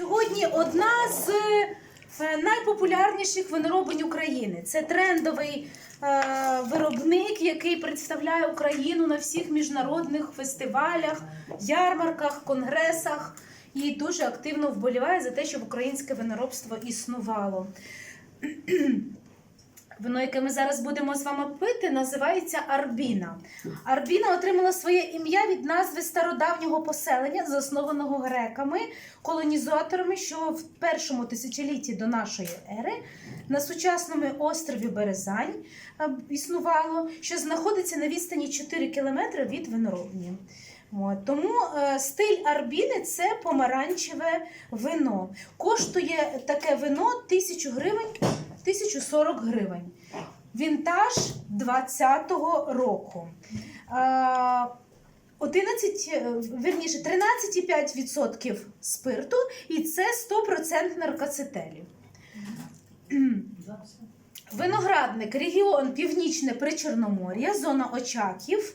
Сьогодні одна з е, найпопулярніших виноробень України. Це трендовий е, виробник, який представляє Україну на всіх міжнародних фестивалях, ярмарках, конгресах і дуже активно вболіває за те, щоб українське виноробство існувало. Вино, яке ми зараз будемо з вами пити, називається Арбіна. Арбіна отримала своє ім'я від назви стародавнього поселення, заснованого греками, колонізаторами, що в першому тисячолітті до нашої ери на сучасному острові Березань е, існувало, що знаходиться на відстані 4 кілометри від виноробні. От, тому е, стиль Арбіни це помаранчеве вино. Коштує таке вино 1000 гривень, 1040 гривень. Вінтаж 20-го року. Е, 11, е, вірніше, 13,5% спирту, і це 100% наркоцетелів. Виноградник, регіон Північне Причорномор'я, зона Очаків,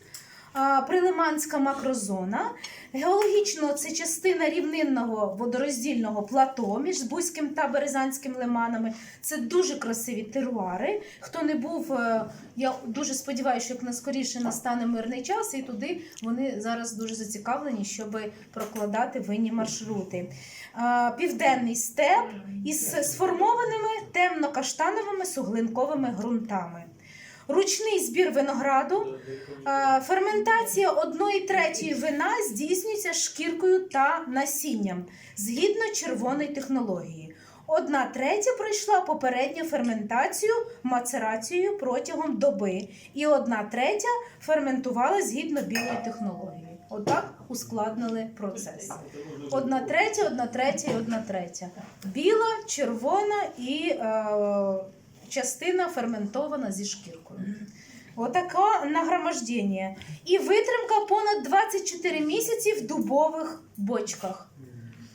Прилиманська макрозона. Геологічно це частина рівнинного водороздільного плато між Бузьким та Березанським лиманами. Це дуже красиві теруари. Хто не був, е, я дуже сподіваюся, що як наскоріше настане мирний час, і туди вони зараз дуже зацікавлені, щоб прокладати винні маршрути. Південний степ із сформованими темно-каштановими суглинковими ґрунтами. Ручний збір винограду, е, ферментація одної третьої вина здійснюється шкіркою та насінням згідно червоної технології. Одна третя пройшла попередню ферментацію мацерацією протягом доби, і одна третя ферментувала згідно білої технології. Отак ускладнили процес. Одна третя, одна третя і одна третя. Біла, червона і е, частина ферментована зі шкіркою. Отаке нагромождення. І витримка понад 24 місяці в дубових бочках.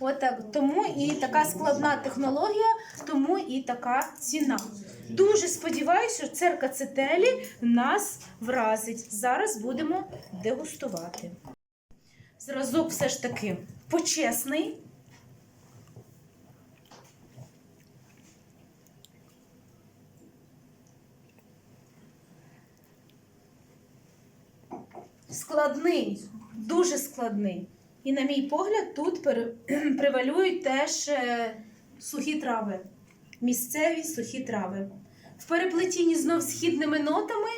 Отак. Тому і така складна технологія, тому і така ціна. Дуже сподіваюся, що церква Цетелі нас вразить. Зараз будемо дегустувати. Зразок все ж таки почесний. Складний, дуже складний. І, на мій погляд, тут превалюють теж е, сухі трави, місцеві сухі трави. В переплетінні знов східними нотами,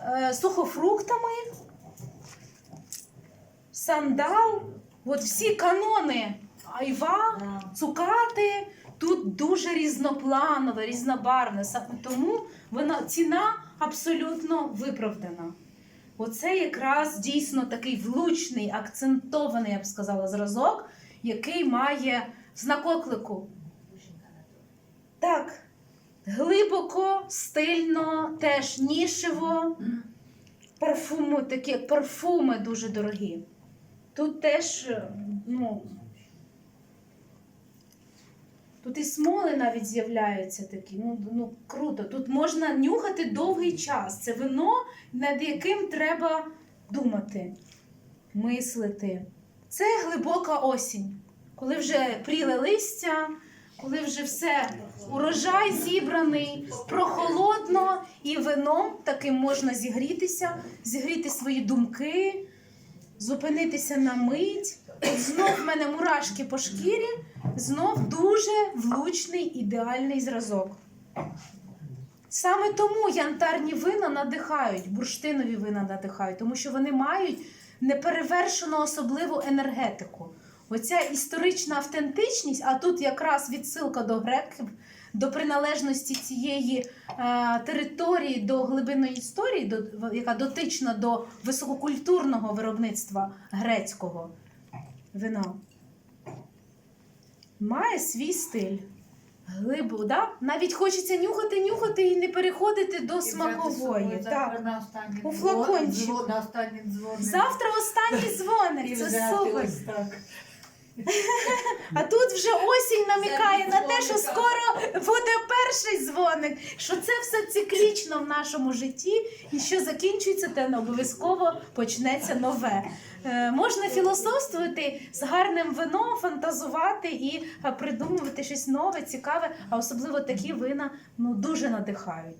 е, сухофруктами, сандал, от всі канони айва, цукати. Тут дуже різнопланове, різнобарвне. Тому вона ціна абсолютно виправдана. Оце якраз дійсно такий влучний, акцентований, я б сказала, зразок, який має знак оклику. Так, глибоко, стильно, теж нішево. Парфуми, такі парфуми дуже дорогі. Тут теж, е, ну. Тут і смоли навіть з'являються такі. Ну, ну круто. Тут можна нюхати довгий час. Це вино, над яким треба думати, мислити. Це глибока осінь, коли вже пріле листя, коли вже все, урожай зібраний, прохолодно, і вином таким можна зігрітися, зігріти свої думки, зупинитися на мить. Знов в мене мурашки по шкірі, знов дуже влучний ідеальний зразок. Саме тому янтарні вина надихають, бурштинові вина надихають, тому що вони мають неперевершену особливу енергетику. Оця історична автентичність, а тут якраз відсилка до греків, до приналежності цієї е, території до глибинної історії, до, яка дотична до висококультурного виробництва грецького вина. Має свій стиль. Глибу, да? Навіть хочеться нюхати, нюхати і не переходити до смакової. Так. На У флакончику. дзвон- На останній дзвоник. Завтра останній І дзвоник. Це супер. А тут вже осінь намікає на те, що скоро буде перший дзвоник, що це все циклічно в нашому житті, і що закінчується, те не обов'язково почнеться нове. Е, можна філософствувати з гарним вином, фантазувати і е, придумувати щось нове, цікаве, а особливо такі вина ну дуже надихають.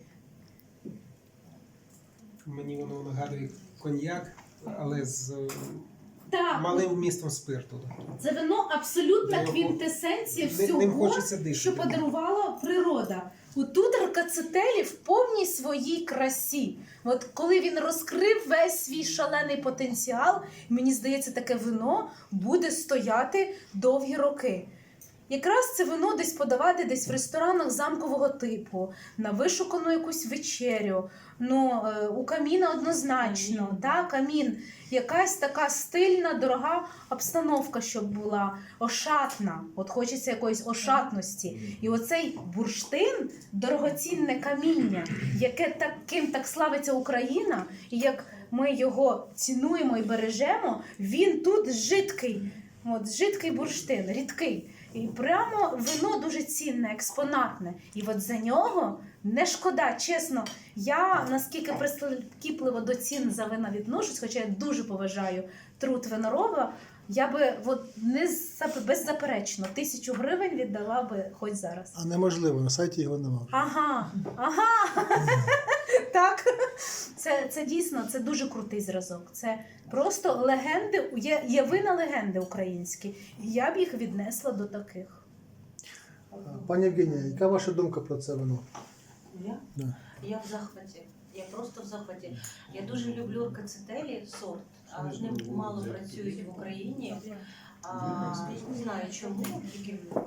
Мені воно нагадує коньяк, але з Так, малим вмістом спирту. це вино абсолютна квінтесенція Ним- всього. Ним хочеться дихати. що подарувала природа. Отут Аркацетелі в повній своїй красі. От коли він розкрив весь свій шалений потенціал, мені здається, таке вино буде стояти довгі роки. Якраз це вино десь подавати десь в ресторанах замкового типу, на вишукану якусь вечерю. Ну, е, у каміна однозначно, та, камін. Якась така стильна, дорога обстановка, щоб була ошатна. От хочеться якоїсь ошатності. І оцей бурштин дорогоцінне каміння, яке таким так славиться Україна, і як ми його цінуємо і бережемо, він тут жидкий. От жидкий бурштин, рідкий. І прямо вино дуже цінне, експонатне. І от за нього не шкода, чесно. Я наскільки прискіпливо до цін за вина відношусь, хоча я дуже поважаю труд винороба, я би от не беззаперечно тисячу гривень віддала би хоч зараз. А неможливо, на сайті його немає. Ага, ага. так. Це, це дійсно це дуже крутий зразок. Це просто легенди, є, є вина легенди українські. І я б їх віднесла до таких. Пані Євгенія, яка ваша думка про це вино? Я? Да. Я в захваті. Я просто в захваті. Я дуже люблю аркацетелі сорт, але з ним мало працюють в Україні. А, не знаю чому, тільки в-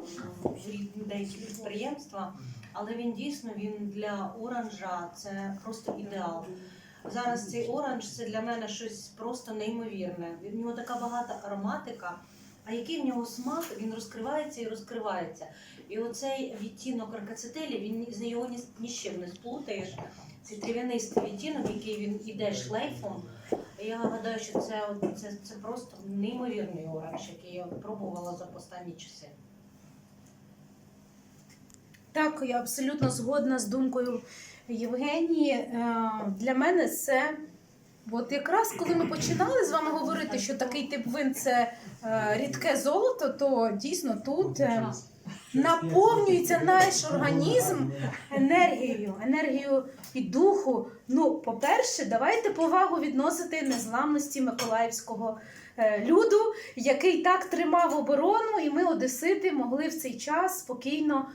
в деякі підприємства, але він дійсно він для оранжа це просто ідеал. Зараз цей оранж це для мене щось просто неймовірне. Від нього така багата ароматика. А який в нього смак, він розкривається і розкривається. І оцей відтінок аркацетелі, він з його ні, ні з чим не сплутаєш. Цей трав'янистий відтінок, який він іде шлейфом. Я гадаю, що це, це, це просто неймовірний оранж, який я пробувала за останні часи. Так, я абсолютно згодна з думкою Євгенії. Е, Для мене це. От якраз коли ми починали з вами говорити, що такий тип вин це е, рідке золото, то дійсно тут е, наповнюється наш організм енергією, енергією і духу. Ну, по-перше, давайте повагу відносити незламності миколаївського е, люду, який так тримав оборону, і ми, одесити, могли в цей час спокійно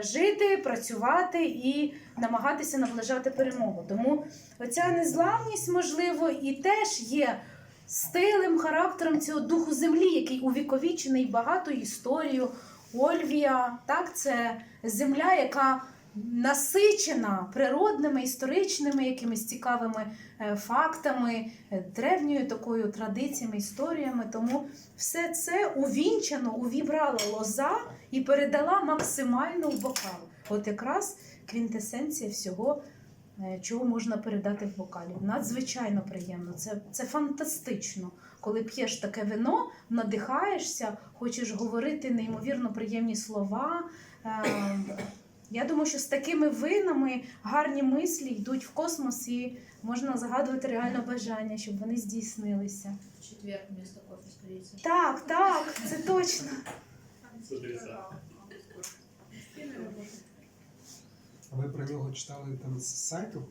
жити, працювати і намагатися наближати перемогу. Тому оця незламність, можливо, і теж є стилем, характером цього духу землі, який увіковічений багато історію. Ольвія, так, це земля, яка насичена природними, історичними якимись цікавими е, фактами, е, древньою такою традиціями, історіями. Тому все це увінчано, увібрала лоза і передала максимально в бокал. От якраз квінтесенція всього. е, Чого можна передати в бокалі? Надзвичайно приємно. Це, це фантастично. Коли п'єш таке вино, надихаєшся, хочеш говорити неймовірно приємні слова. Я думаю, що з такими винами гарні мислі йдуть в космос і можна загадувати реально бажання, щоб вони здійснилися. В четверг вместо кофе, скорее. Так, так, це точно. А ви про нього читали там з сайту?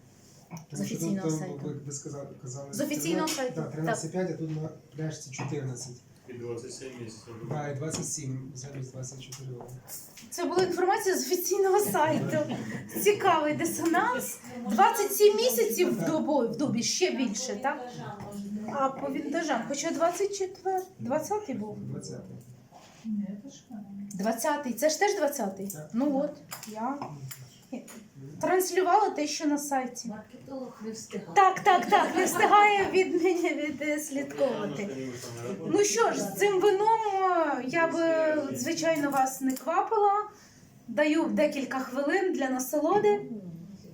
З Тому що офіційного тут, там, сайту. Ви, ви сказали, казали, З офіційного 13, сайту, Да, 13,5, а тут на пляжці 14. І 27 місяців. Да, і 27 замість 24 роки. Це була інформація з офіційного сайту. Цікавий дисонанс. 27 місяців в добу, в добі ще більше, так? А по вінтажам, хоча 24, 20 був. 20. 20-й, це ж теж 20-й? Ну от, я транслювала те, що на сайті. Маркетолог не встигає. Так, так, так, не встигає від мене відслідковувати. Ну що ж, з цим вином е, я би, звичайно, вас не квапила. Даю декілька хвилин для насолоди,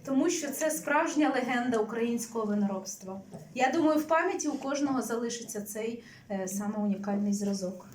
тому що це справжня легенда українського виноробства. Я думаю, в пам'яті у кожного залишиться цей е, саме унікальний зразок.